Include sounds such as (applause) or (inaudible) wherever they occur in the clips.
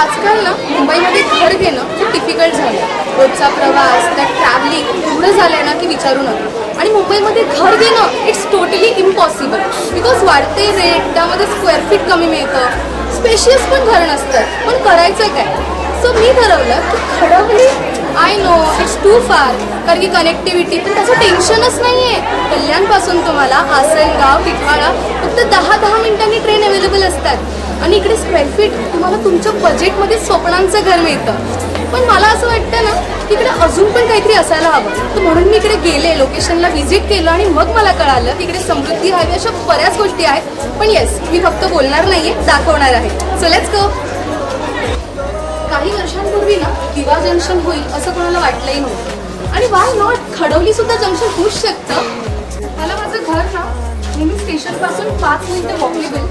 आजकाल ना मुंबईमध्ये घर घेणं खूप डिफिकल्ट झालं रोजचा प्रवास त्यात ट्रॅव्हलिंग एवढं झालं आहे ना की विचारू नका. आणि मुंबईमध्ये घर घेणं इट्स टोटली इम्पॉसिबल बिकॉज वाढते रेट त्यामध्ये स्क्वेअर फीट कमी मिळतं. स्पेशियस पण घर नसतं. पण करायचं काय? सो मी ठरवलं की Khadavli I know it's too far कारण की कनेक्टिव्हिटी पण त्याचं टेन्शनच नाही आहे कल्याणपासून तुम्हाला आसनगाव पिठवाळा फक्त दहा दहा मिनिटांनी ट्रेन अवेलेबल असतात. आणि इकडे स्क्वेअर फीट तुम्हाला तुमच्या बजेटमध्ये स्वप्नांचं घर मिळतं. पण मला असं वाटतं ना की इकडे अजून पण काहीतरी असायला हवं. तर म्हणून मी इकडे गेले लोकेशनला व्हिजिट केलं आणि मग मला कळालं की इकडे समृद्धी हवी अशा बऱ्याच गोष्टी आहेत. पण येस मी फक्त बोलणार नाही आहे दाखवणार आहे. सो लेट्स गो काही वर्षांपूर्वी ना दिवा जंक्शन होईल असं कोणाला वाटलंही नव्हतं. आणि वाय नॉट खडवली सुद्धा जंक्शन होऊच शकतं. मला माझं घर ना नेहमी स्टेशनपासून पाच मिनिटं वॉकेबल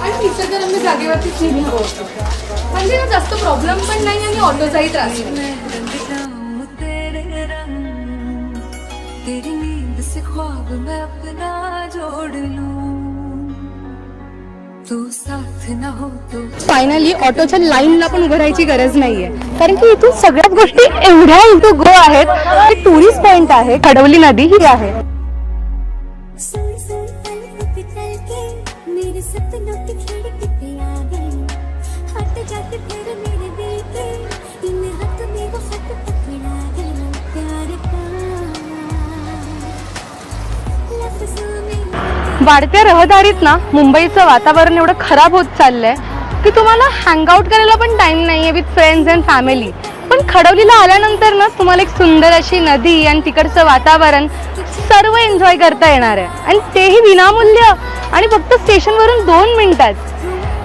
आणि निसर्गरम्य जागेवरतीच नेहमी हवं होतं म्हणजे ना जास्त प्रॉब्लेम पण नाही आणि ऑटोचाही त्रास नाही. तेरी नींद से ख्वाब मैं अपना जोड़ लूं तू साथ हो तो फायनली ऑटोच्या लाईनला पण उभं राहायची गरज नाहीये. कारण की इथून सगळ्याच गोष्टी एवढ्या इथं गो आहेत टुरिस्ट पॉइंट आहे खडवली नदी ही आहे. वाढत्या रहदारीत ना मुंबईचं वातावरण एवढं खराब होत चाललंय की तुम्हाला हँगआउट करायला पण टाईम नाही आहे विथ फ्रेंड्स अँड फॅमिली पण खडवलीला आल्यानंतर ना तुम्हाला एक सुंदर अशी नदी आणि तिकडचं वातावरण सर्व एन्जॉय करता येणार आहे. आणि तेही विनामूल्य. आणि फक्त स्टेशनवरून दोन मिनिटात.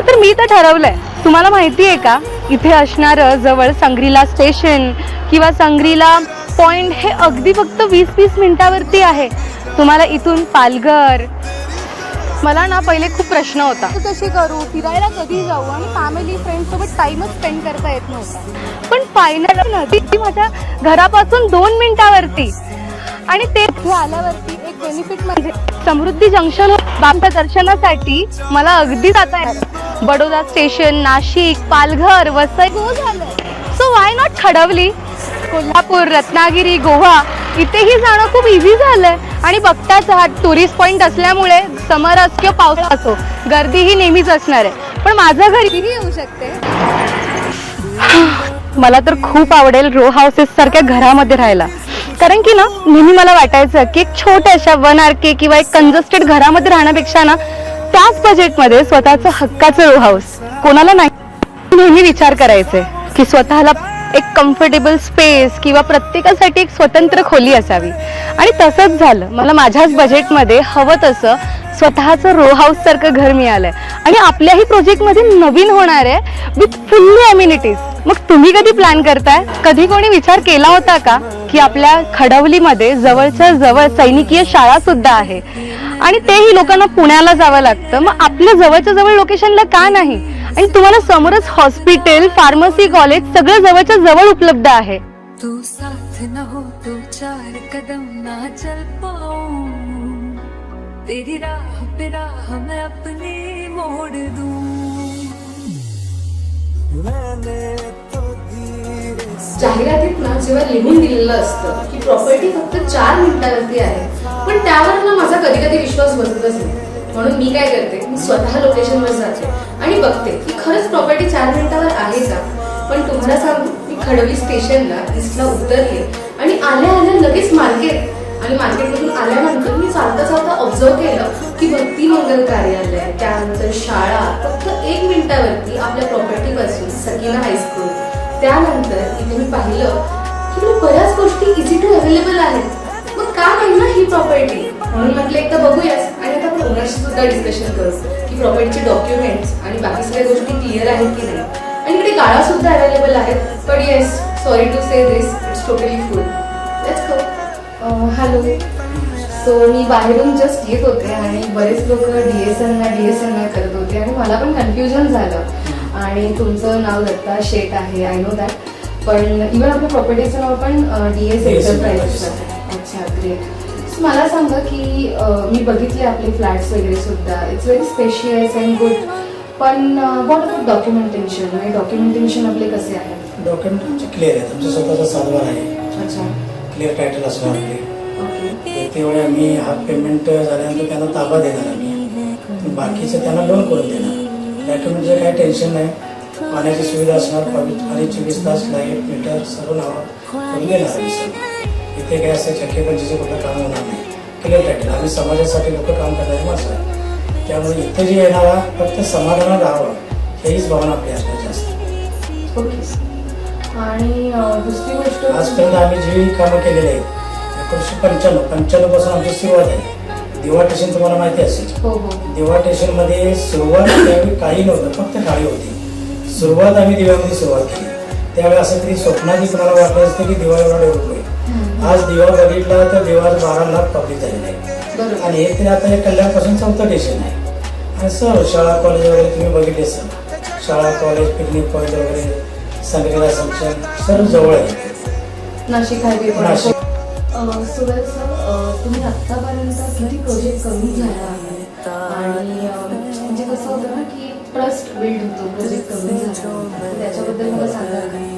तर मी तर ठरवलंय. तुम्हाला माहिती आहे का? इथे असणारं जवळ संग्रीला स्टेशन किंवा संग्रीला पॉइंट हे अगदी फक्त वीस वीस मिनिटावरती आहे. तुम्हाला इथून पालघर मला ना पहिले खूप प्रश्न होता. कशी करू फिरायला कधी जाऊ आणि फॅमिली फ्रेंड सोबत टाइमच स्पेंड करता येत नव्हता. पण फायनल नदी ती माझ्या घरापासून दोन मिनिटावरती. आणि ते आल्यावरती एक बेनिफिट म्हणजे समृद्धी जंक्शन बाबा दर्शनासाठी मला अगदी जाता येणार बडोदा स्टेशन नाशिक पालघर वसई. झालं. So why not Khadavli? Kolhapur Ratnagiri Goa इथेही जाणं खूप इझी झालंय. आणि बघताच हा टुरिस्ट पॉइंट असल्यामुळे समर असो किंवा पावसाळा असो गर्दी ही नेहमीच असणार आहे. पण माझं घरी येऊ शकते. (sighs) मला तर खूप आवडेल रो हाऊसेस सारख्या घरामध्ये राहायला. कारण की ना नेहमी मला वाटायचं की एक छोट्याशा वन आर के किंवा एक कंजस्टेड घरामध्ये राहण्यापेक्षा ना त्याच बजेटमध्ये स्वतःचं हक्काचं रो हाऊस कोणाला नाही नेहमी विचार करायचे की स्वतःला एक कम्फर्टेबल स्पेस किंवा प्रत्येकासाठी एक स्वतंत्र खोली असावी. आणि तसंच झालं. मला माझ्याच बजेटमध्ये हवं तसं स्वतःचं रो हाऊस सारखं घर मिळालंय. आणि आपल्याही प्रोजेक्टमध्ये नवीन होणार आहे विथ फुल्ली अम्युनिटीज मग तुम्ही कधी प्लॅन करताय? कधी कोणी विचार केला होता का की आपल्या खडवलीमध्ये जवळच्या जवळ सैनिकीय शाळा सुद्धा आहे? आणि तेही लोकांना पुण्याला जावं लागतं. मग आपल्या जवळच्या जवळ लोकेशनला का नाही? आणि तुम्हाला समोरच हॉस्पिटल फार्मसी कॉलेज सगळं जवळच्या जवळ उपलब्ध आहे. तू साथ न हो तो चार कदम ना चल पाऊं. तेरी राह पे राह मैं अपनी मोड़ दूं. जाहिरातीत ना जेव्हा लिहून दिलेलं असतं की प्रॉपर्टी फक्त चार मिनिटावरती आहे पण त्यावर ना माझा कधी कधी विश्वास बसतच नाही. म्हणून मी काय करते? मी स्वतः लोकेशनवर जाते आणि बघते की खरंच प्रॉपर्टी चार मिनिटावर आहे का? पण तुम्हाला सांगू मी खडवी स्टेशनला ईस्टला उतरले आणि आल्या आल्या लगेच मार्केट आणि मार्केटमधून आल्यानंतर मी चालता चालता ऑब्झर्व केलं की भक्ती मंगल कार्यालय त्यानंतर शाळा फक्त एक मिनिटावरती आपल्या प्रॉपर्टीपासून सकीना हायस्कूल त्यानंतर इथे मी पाहिलं की इकडे बऱ्याच गोष्टी इझी टू अवेलेबल आहेत. मग का नाही ना ही प्रॉपर्टी म्हणून म्हटलं एकदा बघूयास आणि आता आपण ओनरशी सुद्धा डिस्कशन करू की प्रॉपर्टीचे डॉक्युमेंट्स आणि बाकी सगळ्या गोष्टी क्लिअर आहेत की नाही. आणि इकडे गाळा सुद्धा अवेलेबल आहेत. पण yes sorry to say this it's totally full let's go hello so मी बाहेरून जस्ट येत होते आणि बरेच लोक D S N D S N करत होते आणि मला पण कन्फ्युजन झालं. आणि तुमचं नाव दत्ता शेट आहे आय नो दॅट पण इवन आपल्या प्रॉपर्टीचं नाव पण डी एस एंटरप्राइजेस आहे. अच्छा ग्रेट मला सांगा की अ, मी बघितले आपले फ्लॅट्स वगैरे सुद्धा. It's very spacious and good पण व्हॉट अबाउट डॉक्युमेंटेशन म्हणजे डॉक्युमेंटेशन आपले कसे आहेत? डॉक्युमेंट क्लिअर आहे. तुमचा स्वतःचा सातबार आहे. अच्छा. क्लिअर टायटल असणार आपले ओके तेवढे आम्ही हाफ पेमेंट झाल्यानंतर त्यांना ताबा देणार आम्ही बाकीचं त्यांना लोन करून देणार. डॉक्युमेंटचं काही टेन्शन नाही. पाण्याची सुविधा असणार पाणी आणि चोवीस तास लाइट मीटर सर्व नावं करून देणार आम्ही सर्व इथे काय असं चक्केपंचीचं कुठलं काम होणार नाही. क्लिअर टायटल आम्ही समाजासाठी लोक काम करणारे माणसं आहे त्यामुळे इथे जे येणारा फक्त समाधानात राहावं हेच भावना आपली असणार जास्त. आणि दुसरी गोष्ट आजपर्यंत आम्ही जी कामं केलेली आहेत एकोणीसशे पंच्याण्णव पंच्याण्णवपासून आमची सुरुवात आहे. दिवा स्टेशन तुम्हाला माहिती असेल. हो हो. दिवा स्टेशनमध्ये सुरुवात त्यावेळी काही नव्हतं फक्त गाडी होती. सुरुवात आम्ही दिव्यामध्ये सुरुवात केली. त्यावेळी असं कधी स्वप्नातही कुणाला वाटलं असतं की दिवा एवढा डेव्हलप आज दिवा बघितला तर दिवा बारा लाख पब्लिक झालेलं आहे. बरोबर. आणि हे तरी आता हे कल्याणपासून चौथं स्टेशन आहे. आणि सर्व शाळा कॉलेज वगैरे तुम्ही बघितले असाल. शाळा कॉलेज पिकनिक पॉईंट वगैरे संगीता संचन सर्व जवळ आहे. नाशिक हायवे नाशिक. सर अं, तुम्ही आत्तापर्यंत किती प्रोजेक्ट करून झाला आहे. आणि अं, म्हणजे कसं होतं ना की ट्रस्ट बिल्ड होतो प्रोजेक्ट करून झाला त्याच्याबद्दल मला आम्ही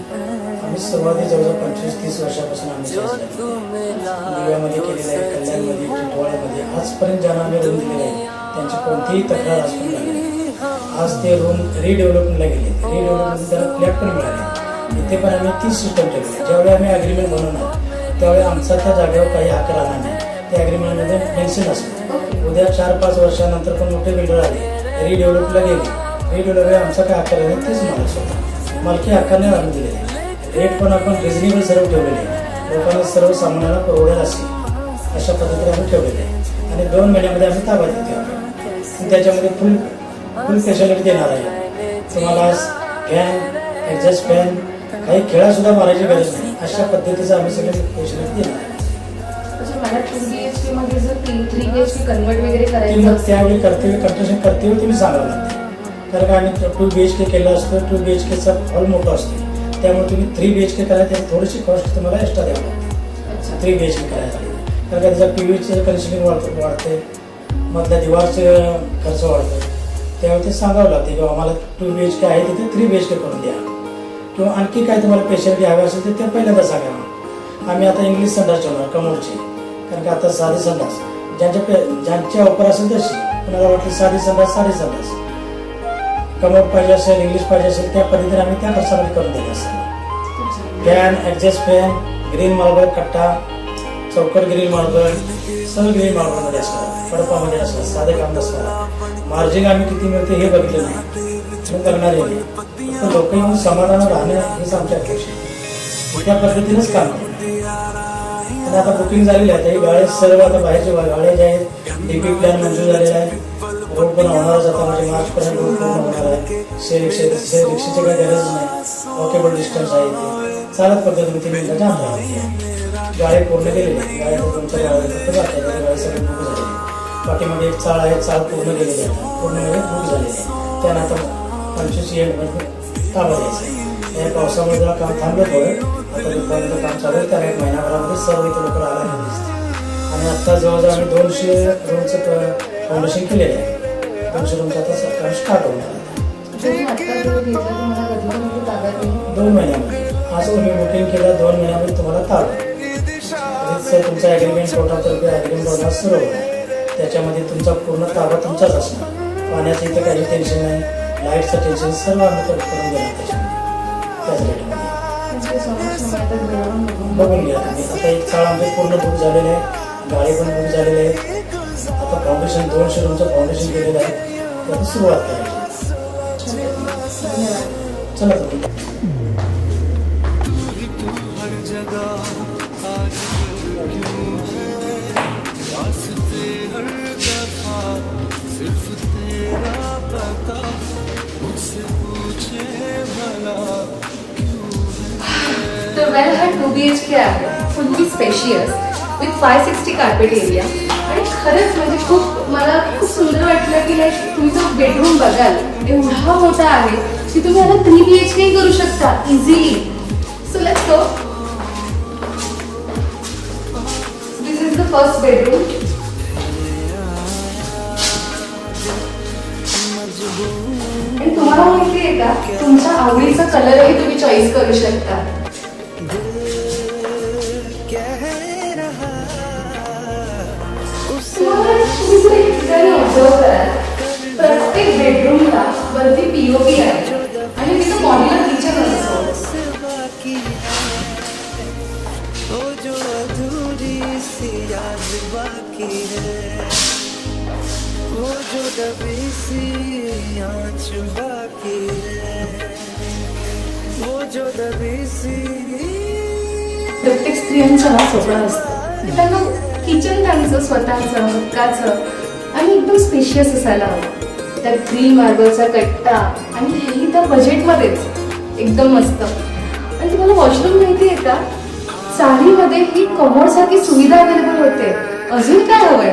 सुरुवाती जवळजवळ पंचवीस तीस वर्षापासून आम्ही दिव्यामध्ये केलेलं आहे कल्याणमध्ये टिटवाळ्यामध्ये आजपर्यंत ज्यांना आम्ही रूम दिलेले आहे त्यांची कोणतीही तक्रार आजपर्यंत नाही. आज ते रूम रिडेव्हलपमेंटला गेले. रिडेव्हलपमेंट त्याला फ्लॅट पण मिळाले इथे पण आम्ही तीच सिस्टम ठेवली ज्यावेळी आम्ही अग्रीमेंट बनवणार त्यावेळी आमचा त्या जागेवर काही हक्क राहणार नाही. त्या अग्रीमेंटमध्ये मेन्शन असतो. उद्या चार पाच वर्षानंतर पण मोठे बिल्डर आले रिडेव्हलपला गेले. रिडेव्हलप आमचा काय हक्क राहिला तेच मला स्वतः. मालकी हक्काने आम्ही दिलेले रेट पण आपण रिजनेबल सर्व ठेवलेले आहे. लोकांना सर्वसामान्यांना परवडेल असे. अशा पद्धतीने आम्ही ठेवलेले आहे. आणि दोन महिन्यामध्ये आम्ही ताबा देतो आपण. आणि त्याच्यामध्ये फुल फुल फॅसिलिटी देणार आहे. तुम्हाला फॅन ॲडजस्ट फॅन काही खेळा सुद्धा मारायची गरज नाही. अशा पद्धतीचं आम्ही सगळे फॅसिलिटी देणार आहे. मग असेल. त्यावेळी कर्तव्य कंट्रोशन कर्तव्य तुम्ही सांगावं लागते. कारण का आम्ही टू बी एच के केलं असतं. टू बी एच केचा हॉल मोठा असतो. त्यामुळे तुम्ही थ्री बी एच के करायला त्याची थोडीशी कॉस्ट तुम्हाला एक्स्ट्रा द्यावं लागते थ्री बी एच के करायला कारण का त्याचा पी व्हीचं कन्सिलिंग वाढतं वाढते मधल्या दिवारचं खर्च वाढतो त्यावेळी ते सांगावं लागते की आम्हाला टू बी एच के आहे तिथे थ्री बी एच के करून द्या. किंवा आणखी काय तुम्हाला पेशंट हवे असेल तर ते पहिल्यांदा सांगा. आम्ही आता इंग्लिश संडास ठेवणार कमोडचे कारण का आता साधी संडास ज्यांच्या पे ज्यांच्या ऑफर असेल तशी. कुणाला वाटली साधी संडास साधी संडास कमोड पाहिजे असेल इंग्लिश पाहिजे असेल त्या पद्धतीने आम्ही त्या खर्चामध्ये करून देत असतो. Fan adjust fan green marble कट्टा चौकट ग्रीन मार्बल सर्व ग्रीन मार्बलमध्ये असणार कडपामध्ये असणार साधे काम नसणार. मार्जिन आम्ही किती मिळते हे बघितलं नाही. करणार आहे लोक येऊन समाधान राहणं हेच आमची अपेक्षा आहे त्या पद्धतीनेच काम आणि आता बुकिंग झालेली आहे. ही सर्व आता बाहेरचे गाड्या ज्या आहेत डीपी प्लॅन मंजूर झालेला आहे. रोड पण होणारच आता म्हणजे मार्चपर्यंत रोड पूर्ण होणार आहे शे रिक्षे शे रिक्षेची काही गरज नाही वॉकेबल डिस्टन्स आहे इथे चालत पद्धतीने तीन मिनिटाच्या अंतर आहे गाळे पूर्ण केलेली गाडी तुमच्या गाडीपर्यंत जाते गाडी सगळी बुक झाली पाठीमध्ये एक चाळ आहे चाळ पूर्ण केलेली आहे पूर्ण म्हणजे बुक झालेली आहे त्यानं पंचवीस एंडमध्ये ताबा द्यायचा या पावसामुळे जरा काम थांबलं थोडं आता दुपारपर्यंत काम चालू आहे कारण एक महिनाभरामध्ये सर्व इथे लोक आला आणि आत्ता जवळजवळ आम्ही दोनशे रोडचं फाउंडेशन केलेलं आहे दोनशे रूमचं आता काम स्टार्ट होणार दोन महिन्यामध्ये आज तुम्ही बुकिंग केलं दोन महिन्यामध्ये तुम्हाला ताबा सर तुमचा ॲग्रीमेंट कोर्टातर्फे ॲग्रीमेंट होणार सुरू होणार त्याच्यामध्ये तुमचा पूर्ण ताबा तुमचाच असणार पाण्याचं इथं काही टेन्शन नाही लाईटचं टेन्शन सर्व आम्ही करून करून देणार त्याच्यामध्ये त्याच रेटमध्ये बघून घ्या तुम्ही. आता एक चाळ आमचे पूर्ण बुक झालेले आहे. गाडी पण बुक झालेली आहे. आता फाउंडेशन दोनशे रूमचं फाउंडेशन केलेलं आहे त्याची सुरुवात करायची धन्यवाद चला। तुम्ही तर वेल हा टू बी एच के आहे फुल्ली स्पेशियस विथ खरंच म्हणजे खूप मला खूप सुंदर वाटलं की लाईक तुम्ही जो बेडरूम बघाल एवढा मोठा आहे की तुम्ही आता थ्री बी एच के करू शकता easily so let's go this is the first bedroom माहितीये का तुमच्या आवडीचा कलरही तुम्ही चॉईस करू शकता. ठिकाणी कराल, प्रत्येक बेडरूमला वरती पीओपी आहे. आणि तिथं मॉड्युलर किचन असतं प्रत्येक स्त्रियांचं ना स्वप्न असतं. त्यांना किचन त्यांचं स्वतःचं हक्काचं आणि एकदम स्पेशियस असायला हवं. त्यात ग्रीन मार्बलचा कट्टा आणि हेही त्या बजेटमध्येच एकदम मस्त. आणि तुम्हाला वॉशरूम माहिती आहे का? साडीमध्ये ही कमोडसारखी सुविधा अवेलेबल होते. अजून काय हवंय?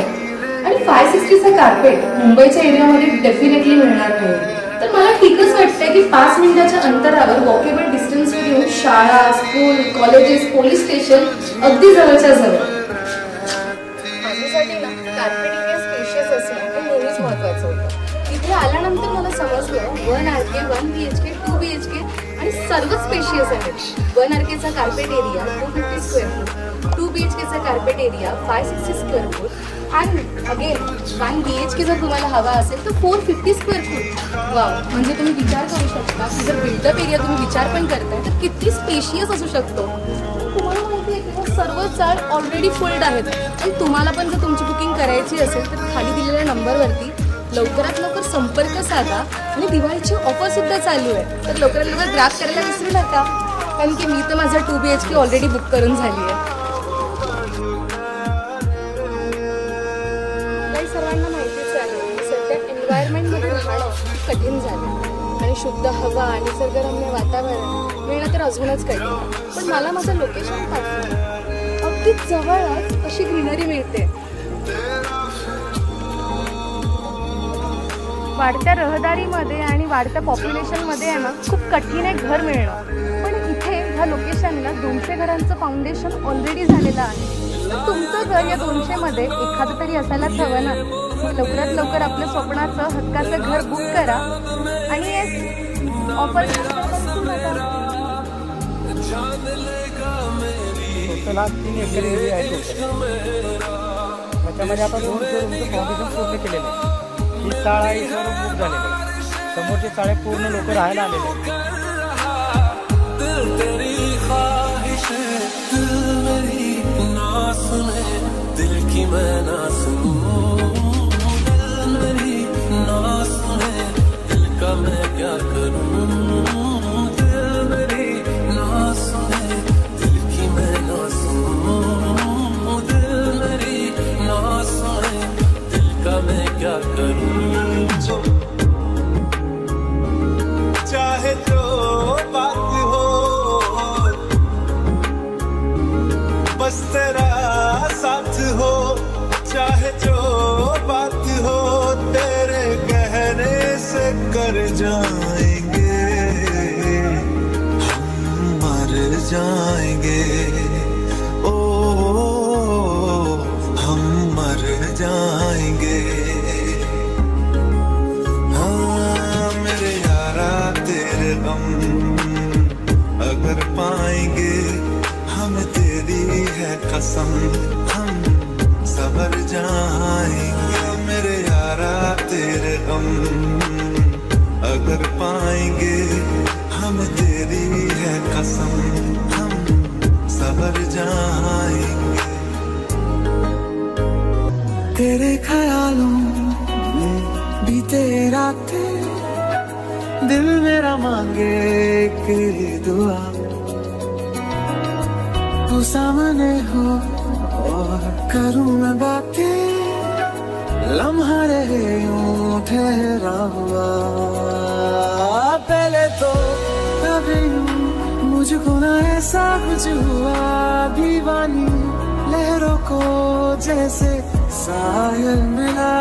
आणि फाय सिक्स्टीचा कार्पेट मुंबईच्या एरियामध्ये डेफिनेटली मिळणार नाही. तर मला ठीकच वाटतंय की पाच मिनिटाच्या अंतरावर वॉकेबल डिस्टन्स घेऊन शाळा स्कूल कॉलेजेस पोलीस स्टेशन अगदी जवळच्या जवळ. One R K one B H K two B H K आणि सर्वच स्पेशियस आहे one R केचा carpet area two fifty square foot two B H केचा carpet area five sixty square foot आणि again one B H K जर तुम्हाला हवा असेल तर four fifty square फूट वा म्हणजे तुम्ही विचार करू शकता की जर बिल्डअप एरिया तुम्ही विचार पण करताय तर किती स्पेशियस असू शकतो? तुम्हाला माहिती आहे की सर्व चाळ ऑलरेडी फुल्ड आहेत. आणि तुम्हाला पण जर तुमची बुकिंग करायची असेल तर खाली दिलेल्या नंबरवरती लवकरात लवकर संपर्क साधा आणि दिवाळीची ऑफर सुद्धा चालू आहे. तर लवकरात लवकर ग्राफ करायला विसरू नका. कारण की मी तर माझं two B H K already book करून झाली आहे. काही सर्वांना माहितीच आहे सध्या एन्व्हायरमेंटमध्ये राहणं कठीण झालं. आणि शुद्ध हवा आणि निसर्गरम्य वातावरण मिळणं तर अजूनच कठीण पण मला माझं लोकेशन पाठवलं अगदी जवळच अशी ग्रीनरी मिळते. वाढत्या रहदारीमध्ये आणि वाढत्या पॉप्युलेशनमध्ये आहे ना खूप कठीण आहे घर मिळणं. पण इथे ह्या लोकेशनला दोनशे घरांचं फाउंडेशन ऑलरेडी झालेलं आहे. तर तुमचं घर या दोनशेमध्ये एखादं तरी असायलाच हवं ना लवकरात लवकर आपल्या स्वप्नाचं हक्काचं घर बुक करा. आणि ऑफर तीन एकर एरिया आहे त्याच्यामध्ये आपण दोन फाउंडेशन पूर्ण केलेलं आहे. समोरचे चाळे पूर्ण लोक राहायला आलेले आहेत. दिल तेरी ख्वाहिश है दिल सबर जाएँगे। तेरे ख्यालों में बीते रातें, दिल मेरा मांगे एक दुआ। तू सामने हो और करूँ मैं बातें, लम्हा रहे यूँ ठहरा हुआ पहले तो कभी मुझको ना ऐसा कुछ हुआ दीवानी लहरों को जैसे साहिल मिला